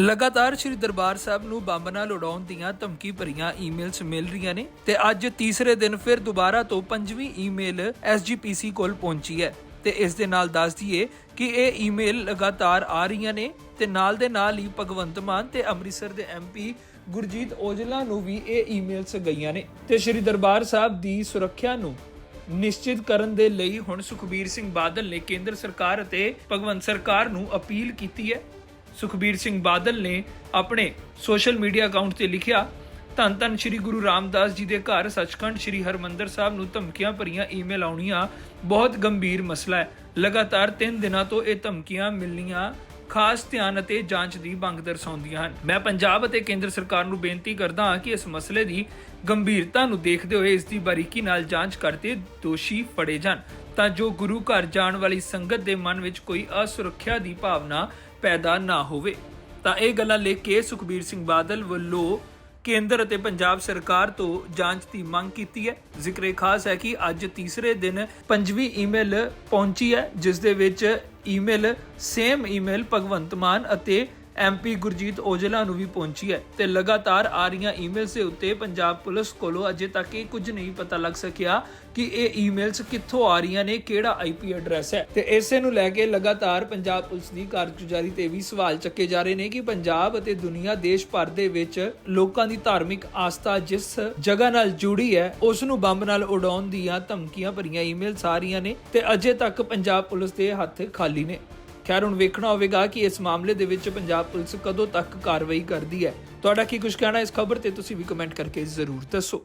ਲਗਾਤਾਰ ਸ੍ਰੀ ਦਰਬਾਰ ਸਾਹਿਬ ਨੂੰ ਬੰਬ ਨਾਲ ਉਡਾਉਣ ਦੀਆਂ ਧਮਕੀ ਭਰੀਆਂ ਈਮੇਲਸ ਮਿਲ ਰਹੀਆਂ ਨੇ ਤੇ ਅੱਜ ਤੀਸਰੇ ਦਿਨ ਫਿਰ ਦੁਬਾਰਾ ਤੋਂ ਪੰਜਵੀਂ ਈਮੇਲ ਐਸਜੀਪੀਸੀ ਕੋਲ ਪਹੁੰਚੀ ਹੈ। ਤੇ ਇਸ ਦੇ ਨਾਲ ਦੱਸ ਦਈਏ ਕਿ ਇਹ ਈਮੇਲ ਲਗਾਤਾਰ ਆ ਰਹੀਆਂ ਨੇ ਤੇ ਨਾਲ ਦੇ ਨਾਲ ਹੀ ਭਗਵੰਤ ਮਾਨ ਤੇ ਅੰਮ੍ਰਿਤਸਰ ਦੇ ਐਮਪੀ ਗੁਰਜੀਤ ਔਜਲਾ ਨੂੰ ਵੀ ਇਹ ਈਮੇਲਸ ਗਈਆਂ ਨੇ। ਤੇ ਸ੍ਰੀ ਦਰਬਾਰ ਸਾਹਿਬ ਦੀ ਸੁਰੱਖਿਆ ਨੂੰ ਨਿਸ਼ਚਿਤ ਕਰਨ ਦੇ ਲਈ ਹੁਣ ਸੁਖਬੀਰ ਸਿੰਘ ਬਾਦਲ ਨੇ ਕੇਂਦਰ ਸਰਕਾਰ ਅਤੇ ਭਗਵੰਤ ਸਰਕਾਰ ਨੂੰ ਅਪੀਲ ਕੀਤੀ ਹੈ। ਸੁਖਬੀਰ ਸਿੰਘ ਬਾਦਲ ਨੇ ਆਪਣੇ ਸੋਸ਼ਲ ਮੀਡੀਆ ਅਕਾਊਂਟ ਤੇ ਲਿਖਿਆ, ਧੰਨ ਧੰਨ ਸ੍ਰੀ ਗੁਰੂ ਰਾਮਦਾਸ ਜੀ ਦੇ ਘਰ ਸੱਚਖੰਡ ਸ੍ਰੀ ਹਰਮੰਦਰ ਸਾਹਿਬ ਨੂੰ ਧਮਕੀਆਂ ਭਰੀਆਂ ਈਮੇਲ ਆਉਣੀਆਂ, ਬਹੁਤ ਗੰਭੀਰ ਮਸਲਾ ਹੈ। ਲਗਾਤਾਰ 3 ਦਿਨਾਂ ਤੋਂ ਇਹ ਧਮਕੀਆਂ ਮਿਲਣੀਆਂ ਖਾਸ ਧਿਆਨ ਅਤੇ ਜਾਂਚ ਦੀ ਮੰਗ ਦਰਸਾਉਂਦੀਆਂ ਹਨ। ਮੈਂ ਪੰਜਾਬ ਅਤੇ ਕੇਂਦਰ ਸਰਕਾਰ ਨੂੰ ਬੇਨਤੀ ਕਰਦਾ ਹਾਂ ਕਿ ਇਸ ਮਸਲੇ ਦੀ ਗੰਭੀਰਤਾ ਨੂੰ ਦੇਖਦੇ ਹੋਏ ਇਸ ਦੀ ਬਾਰੀਕੀ ਨਾਲ ਜਾਂਚ ਕਰਕੇ ਦੋਸ਼ੀ ਫੜੇ ਜਾਣ। ਤਾਂ ਜੋ ਗੁਰੂ ਘਰ ਜਾਣ ਵਾਲੀ ਸੰਗਤ ਦੇ ਮਨ ਵਿੱਚ ਕੋਈ ਅਸੁਰੱਖਿਆ ਦੀ ਭਾਵਨਾ ਪੈਦਾ ਨਾ ਹੋਵੇ। ਤਾਂ ਇਹ ਗੱਲਾਂ ਲੈ ਕੇ ਸੁਖਬੀਰ ਸਿੰਘ ਬਾਦਲ ਵੱਲੋਂ ਕੇਂਦਰ ਅਤੇ ਪੰਜਾਬ ਸਰਕਾਰ ਤੋਂ ਜਾਂਚ ਦੀ ਮੰਗ ਕੀਤੀ ਹੈ। ਜ਼ਿਕਰੇ ਖਾਸ ਹੈ ਕਿ ਅੱਜ ਤੀਸਰੇ ਦਿਨ ਪੰਜਵੀਂ ਈਮੇਲ ਪਹੁੰਚੀ ਹੈ, ਜਿਸ ਦੇ ਵਿੱਚ email, same email Bhagwant Mann ਅਤੇ ਐਮਪੀ ਗੁਰਜੀਤ ਔਜਲਾ ਨੂੰ ਵੀ ਪਹੁੰਚੀ ਹੈ ਤੇ ਲਗਾਤਾਰ ਆ ਰਹੀਆਂ ਈਮੇਲਸ ਦੇ ਉੱਤੇ ਪੰਜਾਬ ਪੁਲਿਸ ਕੋਲੋਂ ਅਜੇ ਤੱਕ ਇਹ ਕੁਝ ਨਹੀਂ ਪਤਾ ਲੱਗ ਸਕਿਆ ਕਿ ਇਹ ਈਮੇਲਸ ਕਿੱਥੋਂ ਆ ਰਹੀਆਂ ਨੇ, ਕਿਹੜਾ ਆਈਪੀ ਐਡਰੈਸ ਹੈ। ਤੇ ਇਸੇ ਨੂੰ ਲੈ ਕੇ ਲਗਾਤਾਰ ਪੰਜਾਬ ਪੁਲਿਸ ਦੀ ਕਾਰਗੁਜ਼ਾਰੀ ਤੇ ਵੀ ਸਵਾਲ ਚੱਕੇ ਜਾ ਰਹੇ ਨੇ ਕਿ ਪੰਜਾਬ ਅਤੇ ਦੁਨੀਆ ਦੇਸ਼ ਭਰ ਦੇ ਵਿੱਚ ਲੋਕਾਂ ਦੀ ਧਾਰਮਿਕ ਆਸਥਾ ਜਿਸ ਜਗ੍ਹਾ ਨਾਲ ਜੁੜੀ ਹੈ, ਉਸ ਨੂੰ ਬੰਬ ਨਾਲ ਉਡਾਉਣ ਦੀਆਂ ਧਮਕੀਆਂ ਭਰੀਆਂ ਈਮੇਲਸ ਆ ਰਹੀਆਂ ਨੇ ਤੇ ਅਜੇ ਤੱਕ ਪੰਜਾਬ ਪੁਲਿਸ ਦੇ ਹੱਥ ਖਾਲੀ ਨੇ। ਖੈਰ ਹੁਣ ਵੇਖਣਾ ਹੋਵੇਗਾ ਕਿ ਇਸ ਮਾਮਲੇ ਦੇ ਵਿੱਚ ਪੰਜਾਬ ਪੁਲਿਸ ਕਦੋਂ ਤੱਕ ਕਾਰਵਾਈ ਕਰਦੀ ਹੈ। ਤੁਹਾਡਾ ਕੀ ਕੁਝ ਕਹਿਣਾ ਇਸ ਖਬਰ ਤੇ ਤੁਸੀਂ ਵੀ ਕਮੈਂਟ ਕਰਕੇ ਜ਼ਰੂਰ ਦੱਸੋ।